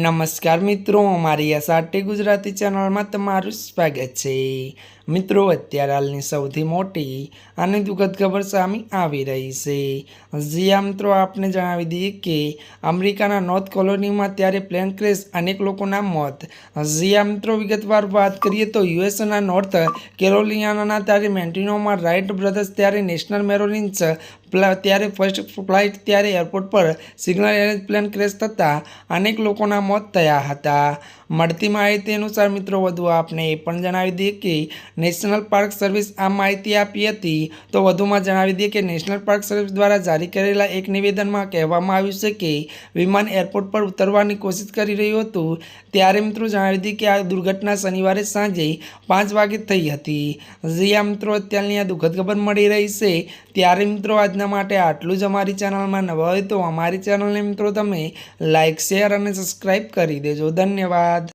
નમસ્કાર મિત્રો, અમારી એસઆરટી ગુજરાતી ચેનલમાં તમારું સ્વાગત છે. મિત્રો, અત્યારે હાલની સૌથી મોટી અને દુઃખદ ખબર સામે આવી રહી છે. જ્યાં મિત્રો, આપને જણાવી દઈએ કે અમેરિકાના નોર્થ કોલોનીમાં ત્યારે પ્લેન ક્રેશ અનેક લોકોના મોત. જ્યાં મિત્રો, વિગતવાર વાત કરીએ તો યુએસના નોર્થ કેરોલિયાના ત્યારે મેન્ટિનોમાં રાઇટ બ્રધર્સ ત્યારે નેશનલ મેરોલિન્સ ત્યારે ફર્સ્ટ ફ્લાઇટ ત્યારે એરપોર્ટ પર સિગ્નલ એરેન્જ પ્લેન ક્રેશ થતાં અનેક લોકોના મોત થયા હતા. મળતી માહિતી અનુસાર મિત્રો, વધુ આપને એ પણ જણાવી દઈએ કે નેશનલ પાર્ક સર્વિસ આ માહિતી આપી હતી. તો વધુમાં જણાવી દઈએ કે નેશનલ પાર્ક સર્વિસ દ્વારા જારી કરેલા એક નિવેદનમાં કહેવામાં આવ્યું છે કે વિમાન એરપોર્ટ પર ઉતરવાની કોશિશ કરી રહ્યું હતું. ત્યારે મિત્રો જણાવી દઈએ કે આ દુર્ઘટના શનિવારે સાંજે પાંચ વાગે થઈ હતી. જ્યાં મિત્રો, અત્યારની આ દુઃખદ ખબર મળી રહી છે. ત્યારે મિત્રો આજના માટે આટલું જ અમારી ચેનલમાં નવા હોય તો અમારી ચેનલને મિત્રો તમે લાઇક શેર અને સબસ્ક્રાઈબ કરી દેજો. ધન્યવાદ. बाद